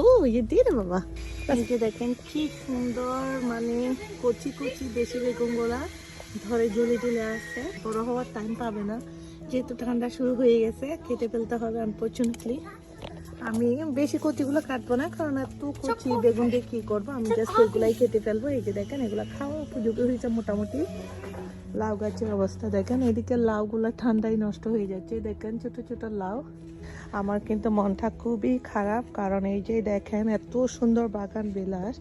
ও ইয়ে দিয়ে দে বাবা যে দেখেন কি সুন্দর মানে কচি কচি দেশি বেগুন গোলা ধরে ঝুলে ঝুলে আসছে। বড় হওয়ার টাইম পাবে না। যেহেতু ঠান্ডা শুরু হয়ে গেছে, কেটে ফেলতে হবে আনফর্চুনেটলি আমি বেশি কচিগুলো কাটবো না, কারণ এত কচি বেগুন দিয়ে কি করব? আমি জাস্ট ওইগুলাই কেটে ফেলব। এই যে দেখেন, এগুলো খাওয়া উপযোগী হয়েছে মোটামুটি। লাউ গাছের অবস্থা, দেখেন, এদিকে লাউগুলো ঠান্ডায় নষ্ট হয়ে যাচ্ছে। দেখেন, ছোট ছোট লাউ। আমার কিন্তু মনটা খুবই খারাপ, কারণ এই যে দেখেন এত সুন্দর বাগান বিলাস,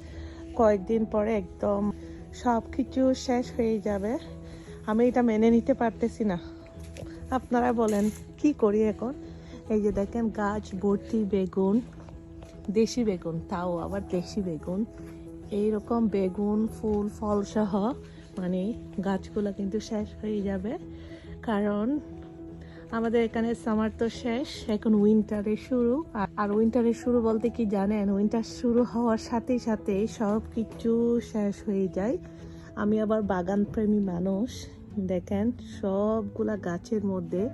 কয়েকদিন পরে একদম সব কিছু শেষ হয়ে যাবে। আমি এটা মেনে নিতে পারতেছি না। আপনারা বলেন, কি করি এখন? এই যে দেখেন গাছ ভর্তি বেগুন, দেশি বেগুন, তাও আবার দেশি বেগুন। এইরকম বেগুন, ফুল ফল সহ মানে গাছগুলো কিন্তু শেষ হয়ে যাবে। কারণ আমাদের এখানে সামার তো শেষ, এখন উইন্টারের শুরু। আর- উইন্টারের শুরু বলতে কি জানেন? উইন্টার শুরু হওয়ার সাথে সাথে সব কিছু শেষ হয়ে যায়। আমি আবার বাগান প্রেমী মানুষ, দেখেন? সবগুলা গাছের মধ্যে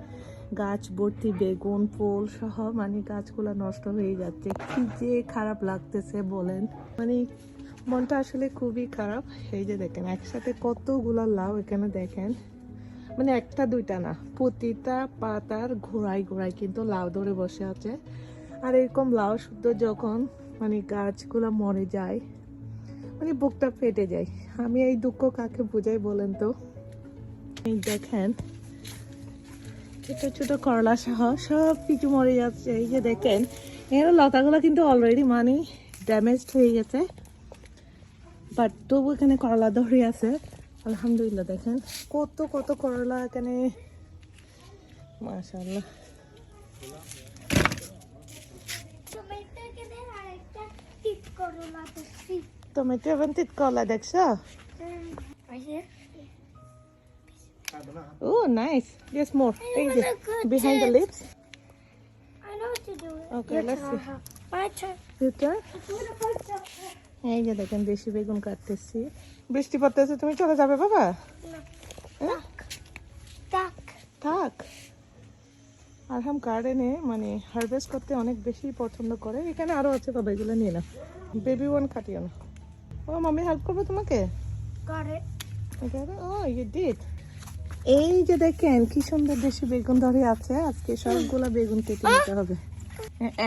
গাছ, ভর্তি, বেগুন, ফুল সহ মানে গাছগুলা নষ্ট হয়ে যাচ্ছে। কি যে খারাপ লাগতেছে বলেন? মানে মনটা আসলে খুবই খারাপ। এই যে দেখেন, একসাথে কতগুলা লাউ এখানে দেখেন? মানে একটা, দুইটা না, প্রতিটা পাতার ঘোড়ায় ঘোড়ায় কিন্তু লাউ ধরে বসে আছে। আর এরকম লাউ শুদ্ধ যখন মানে গাছগুলো মরে যায় মানে বুকটা ফেটে যায়। আমি এই দুঃখ কাকে বুঝাই বলেন তো? এই দেখেন, ছোট ছোট করলা সহ সব কিছু মরে যাচ্ছে। এই যে দেখেন, এর লতাগুলো কিন্তু অলরেডি মানে ড্যামেজ হয়ে গেছে। বাট তবু এখানে করলা ধরে আছে। আলহামদুলিল্লাহ দেখেন কত কত করলা এখানে। মাশাল্লাহ টমেটো এবং তিত করলা দেখছ? here? Oh nice yes more এই যে behind the lips I know what to do. Okay, Your let's turn. see. My turn. এটা It's এই যে দেখেন দেশি বেগুন কাটতেছি। বৃষ্টি পড়তেছে তুমি চলে যাবে বাবা? Duck. থাক। আরহাম গার্ডেনে মানে হারভেস্ট করতে অনেক বেশি পছন্দ করে। এখানে আরও আছে বাবা এগুলো নিয়ে না বেবি ওয়ান কাটিও না। ও মামি হেল্প করবে তোমাকে? ও ইউ ডিড এই যে দেখেন কি সুন্দর দেশি বেগুন ধরে আছে। আজকে সবগুলো বেগুন কেটে নিতে হবে।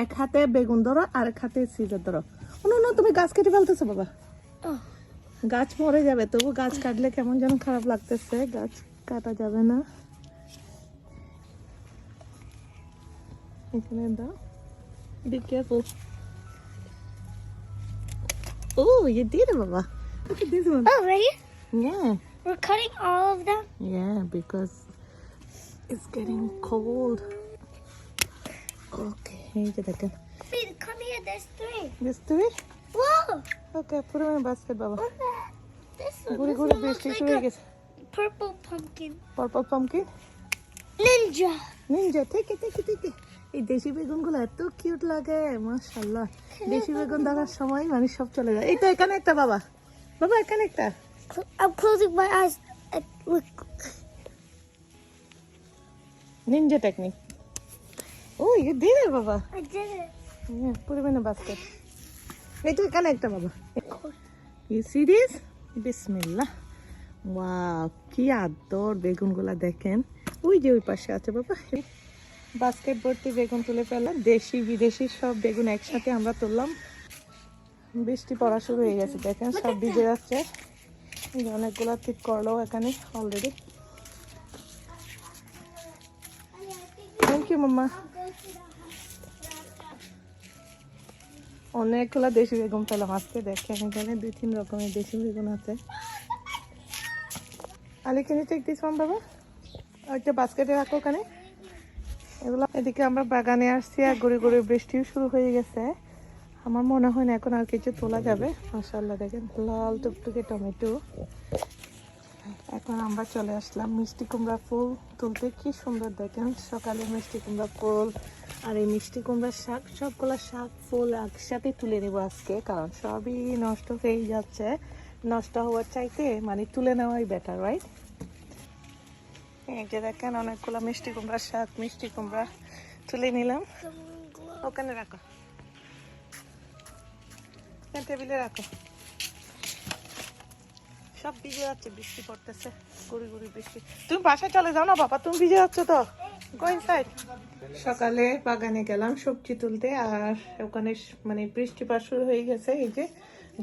এক হাতে বেগুন ধরো আর এক হাতে সিজার ধরো। না, না তুমি গাছ কেটে ফেলতেছো বাবা Oh. গাছ মরে যাবে তবু গাছ কাটলে কেমন যেন খারাপ লাগতেছে গাছ কাটা যাবে না এখানে দাও be careful oh you did it বাবা look at this one Oh, right here? yeah We're cutting all of them. Yeah, because it's getting cold. Okay, এই যে দেখেন Wait, come here. There's three. This three? Whoa! Okay, put them in a basket, at that. This one. ঘুরে This one looks like হয়ে a গেছে purple pumpkin. Purple pumpkin Ninja. Ninja থেকে থেকে থেকে এই দেশি বেগুনগুলো এত কিউট লাগে মাশাআল্লাহ দেশি বেগুন ধরার সময় মানে সব চলে যায় এই তো এখানে একটা বাবা বাবা এখানে একটা I'm closing my eyes. And look. Ninja technique oh you দিন বাবা I did it. এই তো এখানে একটা বাবা। ওয়াও কি বেগুনগুলা দেখেন। ওই যে ওই পাশে আছে বাবা। বাস্কেট ভর্তি বেগুন তুলে দেশি, বিদেশি সব বেগুন একসাথে আমরা তুললাম। বৃষ্টি পড়া শুরু হয়ে গেছে, দেখেন সব ভিজে যাচ্ছে। অনেকগুলা ঠিক করল এখানে অলরেডি থ্যাংক ইউ মাম্মা। অনেকগুলা দেশি বেগুন পেলাম। আজকে দেখেন, এখানে দুই তিন রকমের দেশি বেগুন আছে। আলি কিনে টেক ওয়ান বাবা? ওইটা বাস্কেটে রাখো ওখানে। এগুলো এদিকে আমরা বাগানে আসছি আর গড়ে গড়ে বৃষ্টিও শুরু হয়ে গেছে। আমার মনে হয় না এখন আর কিছু তোলা যাবে। মাসাল্লাহ দেখেন, লাল টুকটুকে টমেটো। এখন আমরা চলে আসলাম মিষ্টি কুমড়া ফুল তুলতে। কি সুন্দর দেখেন, সকালে মিষ্টি কুমড়া ফুল আর এই মিষ্টি কুমড়ার শাক, সবগুলা শাক, ফুল একসাথে তুলে নেব আজকে, কারণ সবই নষ্ট হয়েই যাচ্ছে। নষ্ট হওয়ার চাইতে মানে তুলে নেওয়াই বেটার রাইট এই যে দেখেন অনেকগুলো মিষ্টি কুমড়ার শাক, মিষ্টি কুমড়া তুলে নিলাম। ওখানে রাখো। টেবিলে রাখো। সব ভিজে যাচ্ছে, বৃষ্টি পড়তেছে, গুড়ি গুড়ি বৃষ্টি। তুমি বাসায় চলে যাও না বাবা, তুমি ভিজে যাচ্ছ তো। সকালে বাগানে গেলাম সবজি তুলতে, আর ওখানে মানে বৃষ্টিপাত শুরু হয়ে গেছে, এই যে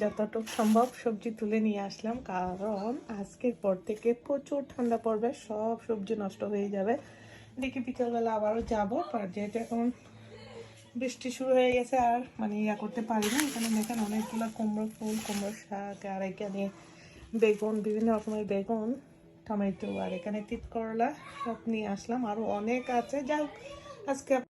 যতটুকু সম্ভব সবজি তুলে নিয়ে আসলাম, কারণ আজকের পর থেকে প্রচুর ঠান্ডা পড়বে, সব সবজি নষ্ট হয়ে যাবে। দেখি বিকেলবেলা আবারও যাব যেহেতু এখন বৃষ্টি শুরু হয়ে গেছে, আর মানে ইয়া করতে পারি না এখানে দেখেন অনেকগুলো কুমড়ো ফুল কুমড়ো শাক, আর এখানে বেগুন, বিভিন্ন রকমের বেগুন, টমেটো আর এখানে তিত করলা সব নিয়ে আসলাম। আরও অনেক আছে। যাই হোক, আজকে